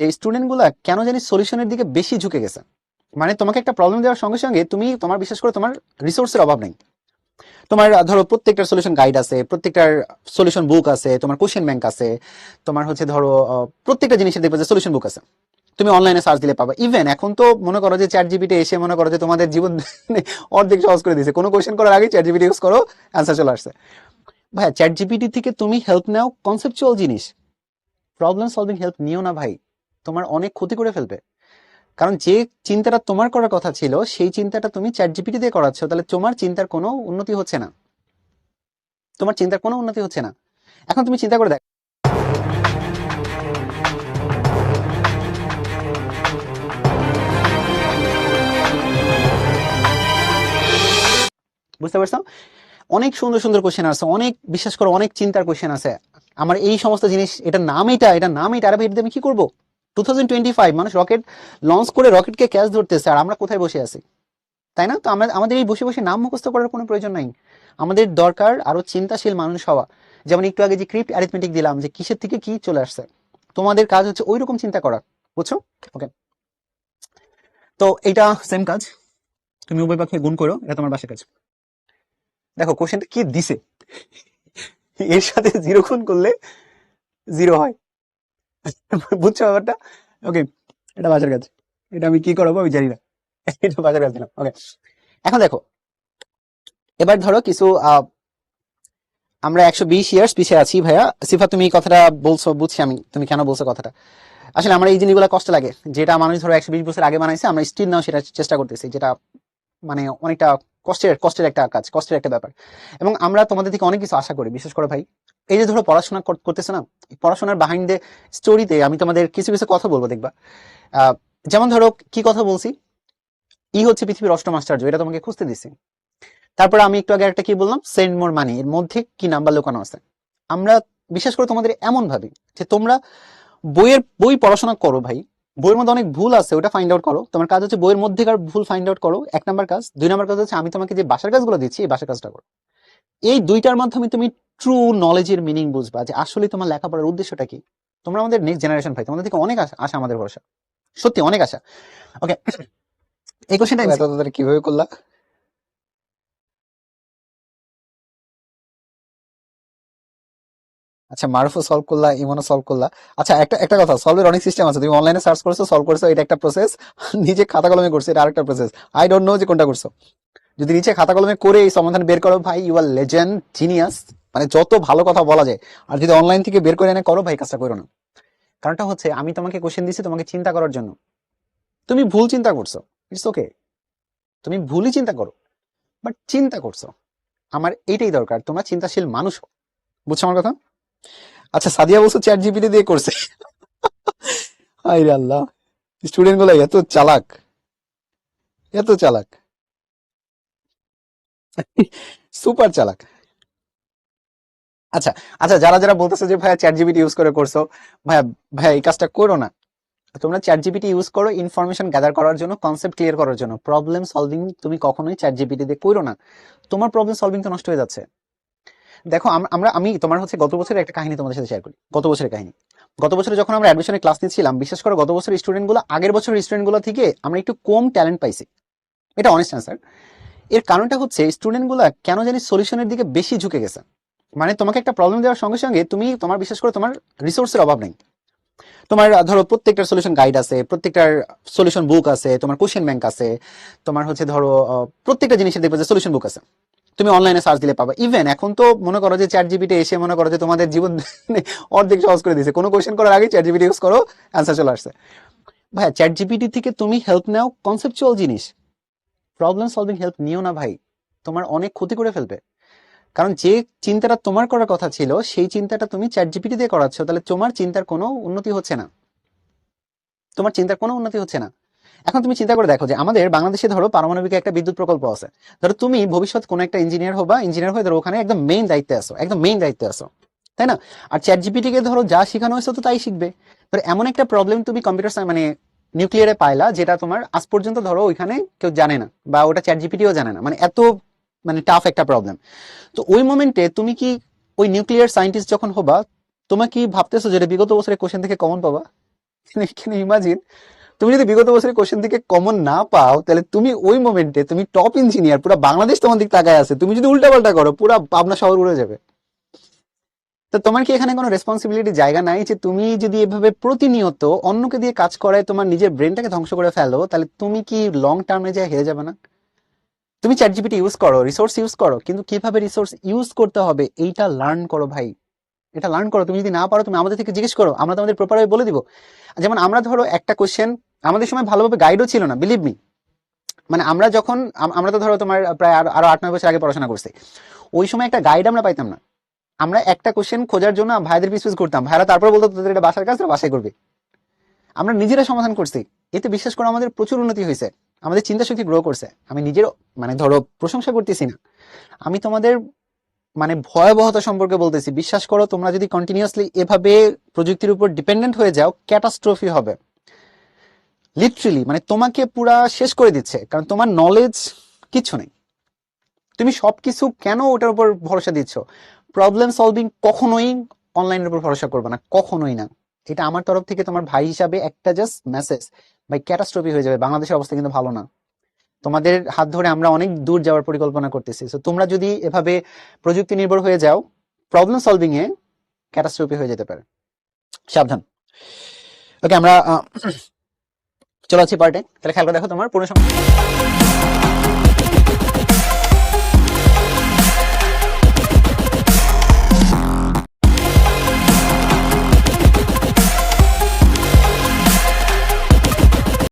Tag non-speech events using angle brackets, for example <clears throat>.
এই স্টুডেন্টগুলা কেন জানি সলিউশনের দিকে বেশি ঝুঁকে গেছে। মানে তোমাকে একটা প্রবলেম দেওয়ার সঙ্গে সঙ্গে তুমি, তোমার বিশেষ করে তোমার রিসোর্সের অভাব নেই। তোমার, ধরো, প্রত্যেকটার সলিউশন গাইড আছে, প্রত্যেকটার সলিউশন বুক আছে, তোমার কোশ্চেন ব্যাংক আছে, তোমার হচ্ছে ধরো প্রত্যেকটা জিনিসের দেখবে যে সলিউশন বুক আছে। তুমি অনলাইনে সার্চ দিলে পাবা। ইভেন এখন তো মনে করো যে চ্যাট জিবিটি এসে মনে করো যে তোমাদের জীবন <laughs> অর্ধেক সহজ করে দিয়েছে। কোনো কোশ্চেন করার আগে চ্যাট জিবিটি ইউজ করো অ্যান্সার চলে আসছে। ভাই চ্যাট জিপিটি থেকে তুমি হেল্প নাও কনসেপচুয়াল জিনিস। প্রবলেম সলভিং হেল্প নিও না ভাই। তোমার অনেক ক্ষতি করে ফেলবে। কারণ যে চিন্তাটা তোমার করার কথা ছিল, সেই চিন্তাটা তুমি চ্যাট জিপিটি দিয়ে করাচ্ছ, তাহলে তোমার চিন্তার কোনো উন্নতি হচ্ছে না। তোমার চিন্তার কোনো উন্নতি হচ্ছে না। এখন তুমি চিন্তা করে দেখো। বুঝতে পারছ? অনেক সুন্দর সুন্দর কোশ্চেন আছে অনেক, বিশ্বাস করো, অনেক চিন্তার কোশ্চেন আছে আমার এই সমস্ত জিনিস এটা নাম এটা এটা নাম এটা আরে এটা আমি কি করব? টু থাউজেন্ড টোয়েন্টি ফাইভ মানুষ রকেট লঞ্চ করে রকেটকে ক্যাচ ধরতেছে, আর আমরা কোথায় বসে আছি? তাই না? তো আমরা, আমাদের এই বসে বসে নাম মুখস্থ করার কোনো প্রয়োজন নাই। আমাদের দরকার আরও চিন্তাশীল মানুষ হওয়া। যেমন একটু আগে যে ক্রিপ্ট অ্যারিথমেটিক দিলাম, যে কিসের থেকে কি চলে আসছে? তোমাদের কাজ হচ্ছে ওই রকম চিন্তা করা, বুঝছ? ওকে তো এটা সেম কাজ। তুমি উভয় পক্ষে গুণ করো, এটা তোমার বাসা কাজ। দেখো কোশ্চেনটা কি দিছে? এর সাথে জিরো গুণ করলে জিরো হয়। বুঝছ ব্যাপারটা? ওকে এটা বাজার কাজ এটা আমি কি করব আমি জানি না। এটা বাজার কাজ দিলাম ওকে এখন দেখো, এবার ধরো কিছু আমরা একশো বিশ ইয়ার্স পিছিয়ে আছি ভাইয়া। সিফা, তুমি কথাটা বলছো, বুঝছি আমি। তুমি কেন বলছো কথাটা? আসলে আমার এই জিনিসগুলো কষ্ট লাগে। যেটা মানুষ ধরো একশো বিশ বছর আগে বানাইছে, আমরা স্টিল নাও সেটা চেষ্টা করতেছি, যেটা মানে অনেকটা কষ্টের কষ্টের একটা কাজ, কষ্টের একটা ব্যাপার। এবং আমরা তোমাদের থেকে অনেক কিছু আশা করি, বিশেষ করে ভাই। এই যে ধরো পড়াশোনা করতেছে না, পড়াশোনার বাহিনী দে স্টোরিতে আমি তোমাদের কিছু কিছু কথা বলব, দেখবা। যেমন ধরো কি কথা বলছি? ই হচ্ছে পৃথিবীর অষ্টম আশ্চর্য, এটা তোমাকে খুঁজতে দিছি। তারপর আমি একটু আগে একটা কি বললাম? সেন্ড মোর মানি এর মধ্যে কি নাম্বার লুকানো আছে? আমরা বিশেষ করে তোমাদের এমন ভাবি যে তোমরা বইয়ের, বই পড়াশোনা করো ভাই, বইয়ের মধ্যে অনেক ভুল আছে, ওটা ফাইন্ড আউট করো। তোমার কাজ হচ্ছে বইয়ের মধ্যেকার ভুল ফাইন্ড আউট করো, এক নাম্বার কাজ। দুই নাম্বার কাজ হচ্ছে আমি তোমাকে যে বাসার কাজগুলো দিচ্ছি, এই বাসার কাজটা করো। এই দুইটার মাধ্যমে তুমি ট্রু নলেজের মিনিং বুঝবা যে আসলে তোমার লেখাপড়ার উদ্দেশ্যটা কি? তোমরা আমাদের নেক্সট জেনারেশন ভাই তোমাদের থেকে অনেক আশা আশা আমাদের ভরসা। সত্যি অনেক আশা। ওকে এই কোশ্চেনটা এত কীভাবে করলা? আচ্ছা মারুফও সলভ করলা ইমনও সলভ করলা। আচ্ছা একটা একটা কথা সলভের অনেক সিস্টেম আছে। তুমি অনলাইনে সার্চ করছ সলভ করছ এটা একটা প্রসেস <laughs> নিজে খাতা কলমে করছ এটা আরেকটা প্রসেস আই ডোন্ট নো যে কোনটা করছ। যদি নিচে খাতা কলমে করে এই সমাধান বের করো ভাই ইউ আর লেজেন্ড জিনিয়াস মানে যত ভালো কথা বলা যায়, আর যদি অনলাইন থেকে বের করে এনে করো, ভাই, কাজটা করো না। কারণটা হচ্ছে, আমি তোমাকে কোশ্চেন দিচ্ছি তোমাকে চিন্তা করার জন্য। তুমি ভুল চিন্তা করছ ইটস ওকে তুমি ভুলই চিন্তা করো বাট চিন্তা করছ। আমার এইটাই দরকার, তোমরা চিন্তাশীল মানুষ বুঝছ আমার কথা? আচ্ছা সাদিয়া বলছো চ্যাট জিপিটি দিয়ে করছে। হাই রে আল্লাহ স্টুডেন্টগুলো এত চালাক এত চালাক। সুপার চালাক। আচ্ছা আচ্ছা যারা যারা বলতেছো যে, ভাইয়া চ্যাট জিবিটি ইউজ করে করছ, ভাইয়া ভাইয়া এই কাজটা করো না। তোমরা চ্যাট জিপিটি ইউজ করো ইনফরমেশন গ্যাদার করার জন্য কনসেপ্ট ক্লিয়ার করার জন্য। প্রবলেম সলভিং তুমি কখনোই চ্যাট জিপিটি দিয়ে করো না। তোমার প্রবলেম সলভিং তো নষ্ট হয়ে যাচ্ছে। দেখো আমরা, আমি তোমার হচ্ছে গত বছরের একটা কাহিনী তোমাদের সাথে শেয়ার করি। গত বছরের কাহিনী। গত বছরে যখন আমরা অ্যাডমিশনের ক্লাস নিচ্ছিলাম বিশেষ করে গত বছরের স্টুডেন্টগুলো, আগের বছরের স্টুডেন্টগুলো থেকে আমরা একটু কম ট্যালেন্ট পাইছি। এটা অনেস্ট অ্যান্সার এর কারণটা হচ্ছে স্টুডেন্টগুলা কেন জানি সলিউশনের দিকে বেশি ঝুঁকে গেছে। মানে তোমাকে একটা প্রবলেম দেওয়ার সঙ্গে সঙ্গে তুমি তোমার, বিশেষ করে তোমার রিসোর্সের অভাব নেই। তোমার ধরো প্রত্যেকটার সলিউশন গাইড আছে, প্রত্যেকটার সলিউশন বুক আছে, তোমার কোশ্চেন ব্যাংক আছে, তোমার হচ্ছে ধরো প্রত্যেকটা জিনিসের দেখবে যে সলিউশন বুক আছে। তুমি অনলাইনে সার্চ দিলে পাবা। ইভেন এখন তো মনে করো যে চ্যাট জিবিটি এসে মনে করো যে তোমাদের জীবন <laughs> অর্ধেক সহজ করে দিয়েছে। কোনো কোশ্চেন করার আগে চ্যাট জিবিটি ইউজ করো অ্যান্সার চলে আসছে। ভাই চ্যাট জিপিটি থেকে তুমি হেল্প নাও কনসেপচুয়াল জিনিস। প্রবলেম সলভিং হেল্প নিও না ভাই। তোমার অনেক ক্ষতি করে ফেলবে। কারণ যে চিন্তাটা তোমার করার কথা ছিল, সেই চিন্তাটা তুমি চ্যাট জিপিটি দিয়ে করাচ্ছ, তাহলে তোমার চিন্তার কোনো উন্নতি হচ্ছে না। তোমার চিন্তার কোনো উন্নতি হচ্ছে না। এখন তুমি চিন্তা করে দেখো যে আমাদের বাংলাদেশে ধরো পারমাণবিক একটা বিদ্যুৎ প্রকল্প আছে। ধরো তুমি ভবিষ্যৎ কোনো একটা ইঞ্জিনিয়ার হবা ইঞ্জিনিয়ার হয়ে ধরো ওখানে একদম মেইন দায়িত্বে আসো একদম মেইন দায়িত্বে আসো তাই না? আর চ্যাট জিপিটি কে ধরো যা শেখানো হয়েছে তো তাই শিখবে। ধরো এমন একটা প্রবলেম তুমি কম্পিউটার মানে নিউক্লিয়ারে পাইলা, যেটা তোমার আজ পর্যন্ত ধরো ওইখানে কেউ জানে না, বা ওটা চ্যাট জিপিটিও জানে না। মানে এত মানে টাফ একটা প্রবলেম তো ওই মোমেন্টে তুমি কি ওই নিউক্লিয়ার সায়েন্টিস্ট যখন হবা তোমার কি ভাবতেছো যে এটা বিগত বছরের কোশ্চেন থেকে কমন পাবা? ইমাজিন তুমি যদি বিগত বছরের কোশ্চেন থেকে কমন না পাও, তাহলে তুমি ওই মোমেন্টে তুমি টপ ইঞ্জিনিয়ার পুরো বাংলাদেশ তোমার দিক তাকায় আছে, তুমি যদি উল্টাপাল্টা করো, পুরো পাবনা শহর উড়ে যাবে। তো তোমার কি এখানে কোনো রেসপন্সিবিলিটি জায়গা নাই যে তুমি যদি এভাবে প্রতিনিয়ত অন্যকে দিয়ে কাজ করায় তোমার নিজের ব্রেনটাকে ধ্বংস করে ফেলো, তাহলে তুমি কি লং টার্মে যায় হেরে যাবে না? তুমি চ্যাট জিপিটি ইউজ করো রিসোর্স ইউজ করো, কিন্তু কীভাবে রিসোর্স ইউজ করতে হবে এইটা লার্ন করো ভাই। এটা লার্ন করো, তুমি যদি না পারো তুমি আমাদের থেকে জিজ্ঞেস করো, আমরা তোমাদের প্রপার বলে দিব। যেমন আমরা ধরো একটা কোশ্চেন আমাদের সময় ভালোভাবে গাইডও ছিল না বিলিভ মি মানে আমরা যখন আমরা তো ধরো তোমার প্রায় আরো- আরও আট নয় বছর আগে পড়াশোনা করছি। ওই সময় একটা গাইড আমরা পাইতাম না। আমরা একটা কোশ্চেন খোঁজার জন্য ভাইদের পিস পিস করতাম। ভাইরা তারপর বলতো, তোদের এটা বাসার কাজ তোরা বাসায় করবে। আমরা নিজেরা সমাধান করছি। এতে বিশ্বাস করে আমাদের প্রচুর উন্নতি হয়েছে। আমাদের চিন্তা শক্তি গ্রো করছে। আমি নিজের মানে ধরো, প্রশংসা করতেছি না। আমি তোমাদের মানে ভয়াবহতা সম্পর্কে বলতেছি। বিশ্বাস করো, তোমরা যদি কন্টিনিউয়াসলি এভাবে প্রযুক্তির উপর ডিপেন্ডেন্ট হয়ে যাও ক্যাটাস্ট্রফি হবে। লিটারেলি মানে তোমাকে পুরা শেষ করে দিচ্ছে। কারণ তোমার নলেজ কিছু নেই। তুমি সবকিছু কেন ওটার উপর ভরসা দিচ্ছ? প্রবলেম সলভিং কখনোই অনলাইনের উপর ভরসা করবে না। কখনোই না। এটা আমার তরফ থেকে তোমার ভাই হিসাবে একটা জাস্ট মেসেজ ভাই ক্যাটাস্ট্রফি হয়ে যাবে। বাংলাদেশের অবস্থা কিন্তু ভালো না। তোমাদের হাত ধরে আমরা অনেক দূর যাওয়ার পরিকল্পনা করতেছি। তো তোমরা যদি এভাবে প্রযুক্তি নির্ভর হয়ে যাও প্রবলেম সলভিং এ ক্যাটাস্ট্রফি হয়ে যেতে পারে। সাবধান। ওকে আমরা <clears throat> চলে আছি পার্টে তাহলে খেয়াল করে দেখো তোমার পুরো সময়।